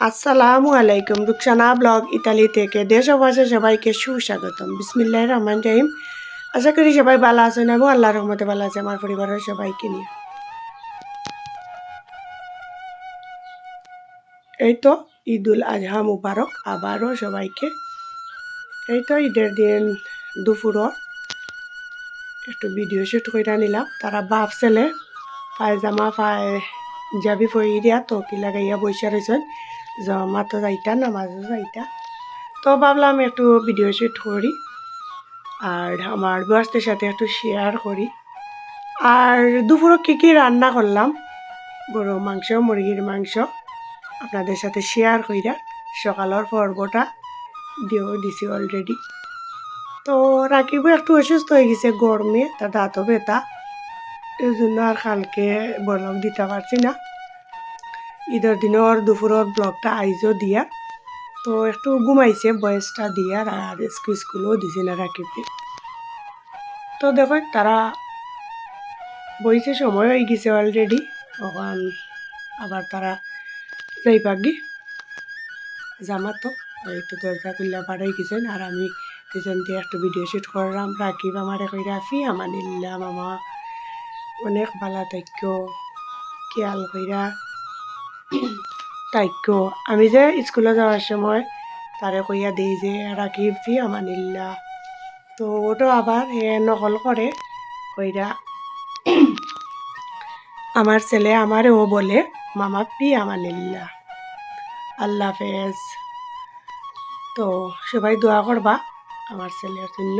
আসসালামু আলাইকুম, Rukhsana blog Italy থেকে দেশ ও ভাষা সবাইকে সুস্বাগতম। বিসমিল্লাহ রহমান রহিম। আশা করি সবাই ভালো আছেন এবং আল্লাহ রহমতে ভালো আছে আমার পরিবারের সবাইকে নিয়ে। এই তো ঈদুল আজহা মুবারক, আবারও সবাইকে। এই তো ঈদের দিন দুপুরও একটু ভিডিও শ্যুট করে নিলাম। তারা বাপ, ছেলে, পায়জামা, পায় যাবি ফইরিয়া তো কি লাগাইয়া বসে রয়েছেন। জমা তো যাইতা নামাজও যাইতা। তো ভাবলাম একটু ভিডিও শ্যুট করি আর আমার বয়সদের সাথে একটু শেয়ার করি। আর দুপুরে কী কী রান্না করলাম? গরু মাংস, মুরগির মাংস, আপনাদের সাথে শেয়ার কইরা সকালের পর্বটা দিয়েও দিছি অলরেডি তো রাকিব একটু অসুস্থ হয়ে গেছে গরমে, তার দাঁতও ব্যথা। এই জন্য আর কালকে ব্লগ দিতে পারছি না। ঈদের দিনে ওর দুপুরের ব্লগটা আইজও দিয়া। তো একটু ঘুমাইছে, বয়সটা দিয়ার আর স্কুল স্কুলও দিছে না রাকিবকে তো দেখো তারা বইছে সময় হয়ে গেছে অলরেডি তখন আবার তারা যাই পাগি জামা তো এই তো দরজা খুললা পাড়াই গেছেন আর আমি পিছন দিয়ে একটু ভিডিও শুট করলাম রাকিব আমার কইরা ফি আমার নিলাম মামা। অনেক ভালো থাক্য খেয়াল কইরা তাইক্য আমি যে স্কুলে যাওয়ার সময় তারে কইয়া দিই যে, রাকিব ফি আমার নিল্লা তো ওটা আবার হে নকল করে কইরা আমার ছেলে আমারও বলে, মামা পি আমার নিল্লা আল্লাহ হাফেজ। তো সবাই দোয়া করবা আমার ছেলের জন্য।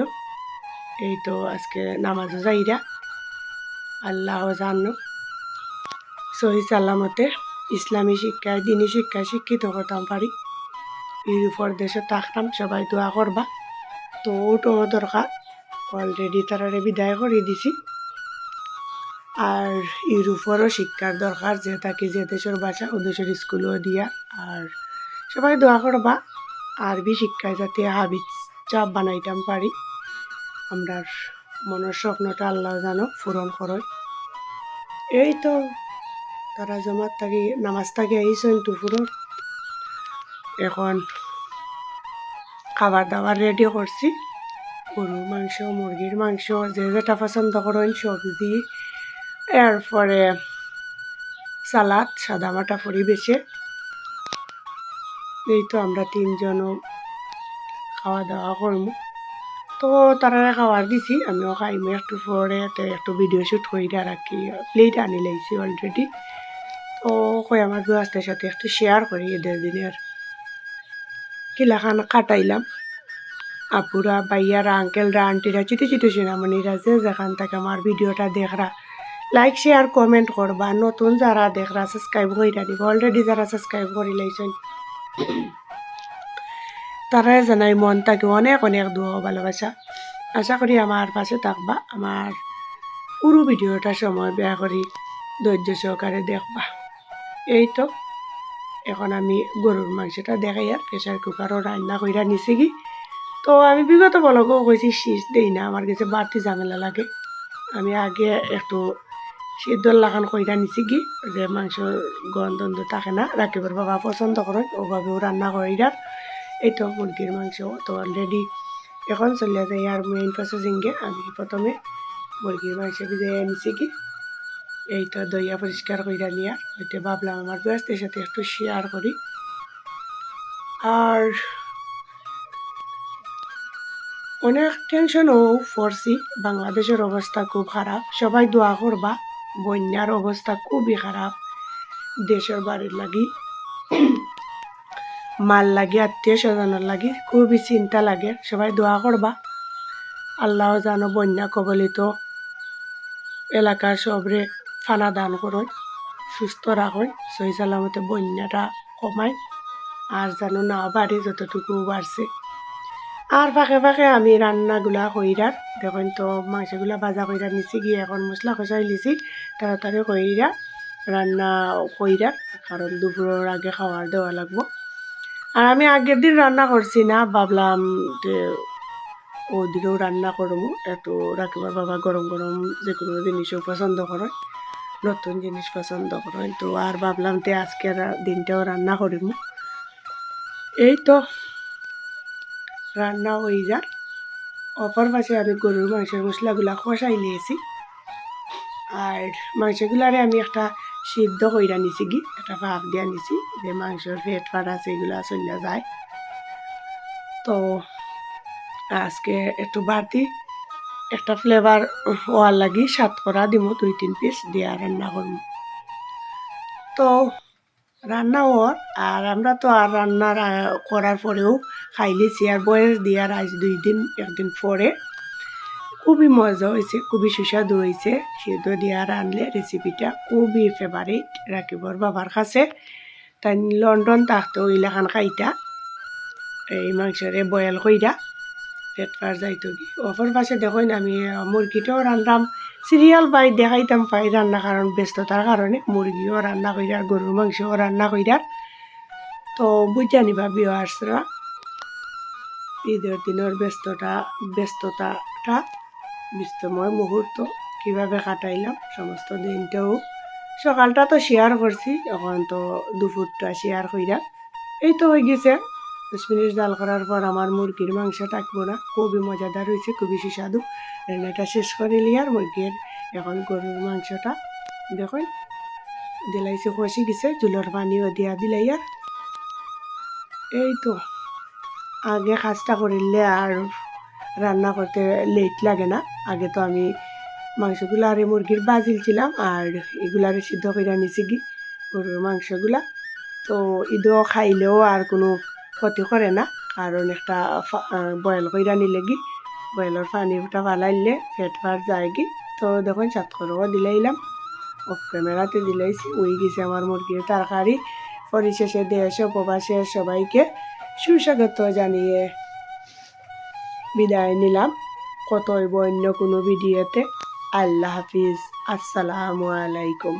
এই তো আজকে নামাজও যাইরা আল্লাহ জানো সহি সালামতে ইসলামী শিক্ষায় দিনী শিক্ষায় শিক্ষিত করতাম পারি ইউরোপর দেশে থাকতাম সবাই দোয়া করবা তো ওটো দরকার অলরেডি তারারে বিদায় করে দিছি। আর ইউরোপেরও শিক্ষার দরকার যে তাকে যে দেশের ভাষা ও দেশের স্কুলও দিয়া। আর সবাই দোয়া করবা আরবি শিক্ষায় যাতে হাবিজ চাপ বানাইতাম পারি আমরা মনের স্বপ্নটা আল্লাহ জানো পূরণ করয় এই তো তারা জমাত থাকি, নামাজ থাকি আইসেন দুপুরের এখন খাবার দাবার রেডি করছি গরুর মাংস মুরগির মাংস, যে যেটা পছন্দ করেন সবজি এরপরে সালাদ সাদা মাটা ফুরি বেছে এই তো আমরা তিনজনও খাওয়া দাওয়া করব তো তারা খাবার দিছি, আমিও খাইমো একটু পরে একটু ভিডিও শ্যুট করি রাখি। প্লেট আনি লাইছি অলরেডি তো কই আমার ব্যস্তের সাথে একটু শেয়ার করি এদের দিনের। কিলাখান কাটাইলাম। আপুরা বাইয়ারা আঙ্কেলরা আন্টিরা চিটি চিটি সিনামণিরা যে যেখান থেকে আমার ভিডিওটা দেখরা লাইক শেয়ার কমেন্ট করবা। নতুন যারা দেখরা সাবস্ক্রাইব কইরা দিব। অলরেডি যারা সাবস্ক্রাইব করে লাইছেন। তারাই জানাই মন তাকে অনেক অনেক দোয়া ভালোবাসা। আশা করি আমার পাশে থাকবা। আমার পুরো ভিডিওটা সময় বেয়া করি। ধৈর্য সহকারে দেখবা। এই তো। এখন আমি গরুর মাংসটা দেখাই আর প্রেশার কুকারও রান্না কইরা নিছি কি তো আমি বিগত বলকেও কইছি শীষ দেই না আমার কাছে বাড়তি ঝামেলা লাগে। আমি আগে একটু সিদ্ধ লাগান কইরা নিছি কি যে মাংস গন্ধ থাকে না রাখিবার বাবা পছন্দ করেন ওভাবেও রান্না কইরা এই তো মুরগির মাংস তো অলরেডি এখন চলে যায় আর মেইন প্রসেসিংয়ে আমি প্রথমে মুরগির মাংস ভিজে নিছি কি এই তো দইয়া পরিষ্কার কইরা নিয়ে ওইটা ভাবলাম আমার ব্যস্তের সাথে একটু শেয়ার করি আর অনেক টেনশনও পড়ছি বাংলাদেশের অবস্থা খুব খারাপ। সবাই দোয়া করবা, বন্যার অবস্থা খুবই খারাপ। দেশের বাড়ির লাগি, মাল লাগে, আত্মীয় স্বজনের লাগে খুবই চিন্তা লাগে। সবাই দোয়া করবা। আল্লাহ জানো বন্যা কবলিত এলাকার সবরে ফানা দান করুন সুস্থ রাখুন সহি সালামতে বন্যাটা কমায় আর জানো না বাড়ি যতটুকু বাড়ছে আর ফাঁকে ফাঁকে আমি রান্নাগুলা কইরার দেখুন তো মাংসগুলা ভাজা কইরা নিছি গিয়ে এখন মশলা কষাই লিছি তাড়াতাড়ি কইরা রান্না কইরা কারণ দুপুরের আগে খাওয়ার দেওয়া লাগবো। আর আমি আগের দিন রান্না করছি না, ভাবলাম যে ওদিকেও রান্না করব একটু রাখিবার বাবা গরম গরম যে কোনো জিনিসও পছন্দ করে নতুন জিনিস পছন্দ করেন, তো আর ভাবলাম তে আজকের দিনটাও রান্না করিব এই তো রান্না হয়ে যা অপর পাশে আমি গরুর মাংসের মশলাগুলা খসাই নিয়েছি। আর মাংসগুলারে আমি একটা সিদ্ধ কইরা নিছি গি, একটা ভাপ দিয়া নিছি, যে মাংসর ফেট ফাট আছে এগুলা চলিয়া যায়। তো আজকে একটু বাড়তি একটা ফ্লেভার হওয়ার লাগি সাত করা দিব দুই তিন পিস দিয়া রান্না করব তো রান্না হওয়ার আর আমরা তো আর রান্নার আহ, করার পরেও খাইলেছি আর বয়স দিয়ার আজ দুই দিন একদিন পরে। খুবই মজা হয়েছে খুবই সুস্বাদু হয়েছে। সিদ্ধ দিয়া রানলে রেসিপিটা খুবই ফেভারিট রাকিবর বাবার কাছে। তাই লন্ডন থাকতো ওইলাখান খাইতা এই মাংসরে বয়েল কইরা। পেট পার যাইতো কি? অপর পাশে দেখুন আমি মুরগিটাও রান্নাম সিরিয়াল পাই দেখাইতাম পাই রান্না কারণ ব্যস্ততার কারণে মুরগিও রান্না কইরার গরুর মাংসও রান্না কইরার তো বুঝা নিবা বিয়ে আসরা ঈদের দিনের ব্যস্ততা, ব্যস্ততাটা ব্যস্তময় মুহূর্ত কীভাবে কাটাইলাম সমস্ত দিনটাও। সকালটা তো শেয়ার করছি এখন তো দুপুরটা শেয়ার কইরা এই তো হয়ে গেছে। দশ মিনিট করার পর আমার মুরগির মাংস থাকব না। খুবই মজাদার হয়েছে, খুবই সুস্বাদু। রান্নাটা শেষ করে লিয়ার মুরগির এখন গরুর মাংসটা দেখুন। দিলাইছে কষি গেছে জুলোর পানিও দিয়া দিলাইয়ার এই তো, আগে কাজটা করিলে আর রান্না করতে লেট লাগে না। আগে তো আমি মাংসগুলো আর মুরগির বাজিলছিলাম আর এগুলারে সিদ্ধ করে নিছি কি গরুর মাংসগুলা। তো ঈদও খাইলেও আর কোনো ক্ষতি করে না। কারণ একটা বয়েল কইরা নিলে কি বয়েলের পানিটা ফালাইলে ফেট ফাট যায় কি তো দেখুন সাত করব দিলাইলাম অফ ক্যামেরাতে দিলাইছি ওই গেছে আমার মুরগির তরকারি পরিশেষে দেশ উপবাসের সবাইকে সুস্বাগত জানিয়ে বিদায় নিলাম। কত হইব অন্য কোনো ভিডিওতে আল্লাহ হাফিজ। আসসালামু আলাইকুম।